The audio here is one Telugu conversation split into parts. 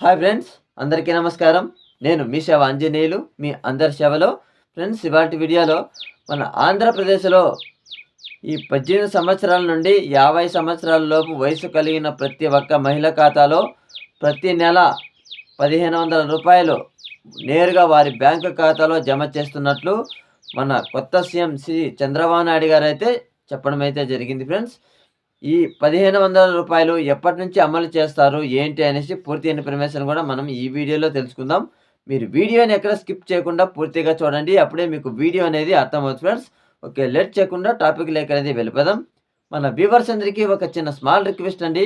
హాయ్ ఫ్రెండ్స్ అందరికీ నమస్కారం. నేను మీ సేవ ఆంజనేయులు మీ అందరి సేవలో ఫ్రెండ్స్ ఇవాటి వీడియోలో మన ఆంధ్రప్రదేశ్లో ఈ పద్దెనిమిది సంవత్సరాల నుండి యాభై సంవత్సరాల లోపు వయసు కలిగిన ప్రతి ఒక్క మహిళ ఖాతాలో ప్రతి నెల పదిహేను వందల రూపాయలు నేరుగా వారి బ్యాంకు ఖాతాలో జమ చేస్తున్నట్లు మన కొత్త సీఎం శ్రీ చంద్రబాబు నాయుడు గారు అయితే చెప్పడం అయితే జరిగింది ఫ్రెండ్స్. ఈ పదిహేను వందల రూపాయలు ఎప్పటి నుంచి అమలు చేస్తారు ఏంటి అనేసి పూర్తి ఇన్ఫర్మేషన్ కూడా మనం ఈ వీడియోలో తెలుసుకుందాం. మీరు వీడియోని ఎక్కడ స్కిప్ చేయకుండా పూర్తిగా చూడండి అప్పుడే మీకు వీడియో అనేది అర్థమవుతుంది ఫ్రెండ్స్. ఓకే లెట్ చేయకుండా టాపిక్ లేక అనేది వెళ్ళిపోదాం. మన వ్యూవర్స్ అందరికీ ఒక చిన్న స్మాల్ రిక్వెస్ట్ అండి.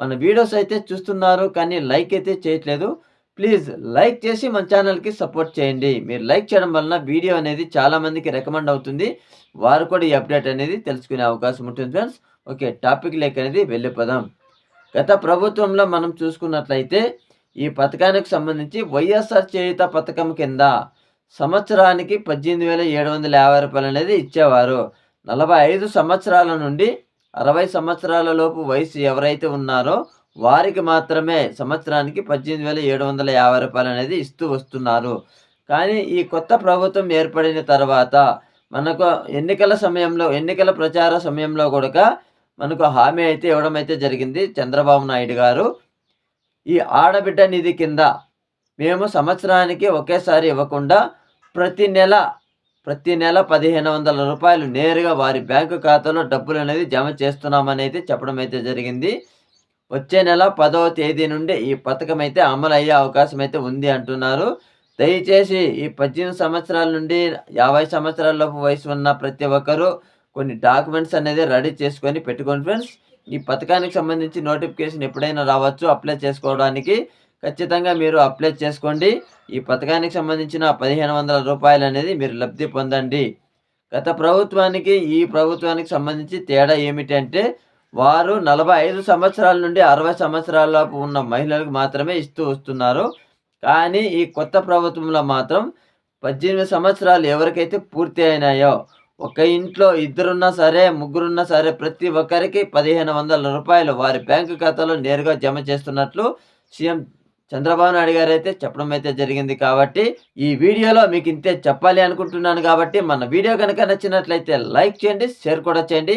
మన వీడియోస్ అయితే చూస్తున్నారు కానీ లైక్ అయితే చేయట్లేదు. ప్లీజ్ లైక్ చేసి మన ఛానల్కి సపోర్ట్ చేయండి. మీరు లైక్ చేయడం వలన వీడియో అనేది చాలామందికి రికమెండ్ అవుతుంది. వారు కూడా ఈ అప్డేట్ అనేది తెలుసుకునే అవకాశం ఉంటుంది ఫ్రెండ్స్. ఓకే టాపిక్ లేక అనేది వెళ్ళిపోదాం. గత ప్రభుత్వంలో మనం చూసుకున్నట్లయితే ఈ పథకానికి సంబంధించి వైఎస్ఆర్ చేయుత పథకం కింద సంవత్సరానికి పద్దెనిమిది వేల ఏడు వందల యాభై రూపాయలు అనేది ఇచ్చేవారు. నలభై ఐదు సంవత్సరాల నుండి అరవై సంవత్సరాల లోపు వయసు ఎవరైతే ఉన్నారో వారికి మాత్రమే సంవత్సరానికి పద్దెనిమిది వేల ఏడు వందల యాభై రూపాయలు అనేది ఇస్తూ వస్తున్నారు. కానీ ఈ కొత్త ప్రభుత్వం ఏర్పడిన తర్వాత మనకు ఎన్నికల సమయంలో ఎన్నికల ప్రచార సమయంలో కూడా మనకు హామీ అయితే ఇవ్వడం అయితే జరిగింది చంద్రబాబు నాయుడు గారు. ఈ ఆడబిడ్డ నిధి కింద మేము సంవత్సరానికి ఒకేసారి ఇవ్వకుండా ప్రతి నెల ప్రతి నెల పదిహేను వందల రూపాయలు నేరుగా వారి బ్యాంకు ఖాతాలో డబ్బులు అనేది జమ చేస్తున్నామని అయితే చెప్పడం అయితే జరిగింది. వచ్చే నెల పదవ తేదీ నుండి ఈ పథకం అయితే అమలు అయ్యే అవకాశం అయితే ఉంది అంటున్నారు. దయచేసి ఈ పద్దెనిమిది సంవత్సరాల నుండి యాభై సంవత్సరాల లోపు వయసు ఉన్న ప్రతి ఒక్కరూ కొన్ని డాక్యుమెంట్స్ అనేది రెడీ చేసుకొని పెట్టుకోండి ఫ్రెండ్స్. ఈ పథకానికి సంబంధించి నోటిఫికేషన్ ఎప్పుడైనా రావచ్చు అప్లై చేసుకోవడానికి. ఖచ్చితంగా మీరు అప్లై చేసుకోండి. ఈ పథకానికి సంబంధించిన పదిహేను వందల రూపాయలు అనేది మీరు లబ్ధి పొందండి. గత ప్రభుత్వానికి ఈ ప్రభుత్వానికి సంబంధించి తేడా ఏమిటంటే వారు నలభై ఐదు సంవత్సరాల నుండి అరవై సంవత్సరాలలోపు ఉన్న మహిళలకు మాత్రమే ఇస్తూ వస్తున్నారు. కానీ ఈ కొత్త ప్రభుత్వంలో మాత్రం పద్దెనిమిది సంవత్సరాలు ఎవరికైతే పూర్తి అయినాయో ఒక ఇంట్లో ఇద్దరున్నా సరే ముగ్గురున్నా సరే ప్రతి ఒక్కరికి పదిహేను వందల రూపాయలు వారి బ్యాంకు ఖాతాలో నేరుగా జమ చేస్తున్నట్లు సీఎం చంద్రబాబు నాయుడు గారు అయితే చెప్పడం అయితే జరిగింది కాబట్టి ఈ వీడియోలో మీకు ఇంతే చెప్పాలి అనుకుంటున్నాను కాబట్టి మన వీడియో కనుక నచ్చినట్లయితే లైక్ చేయండి షేర్ కూడా చేయండి.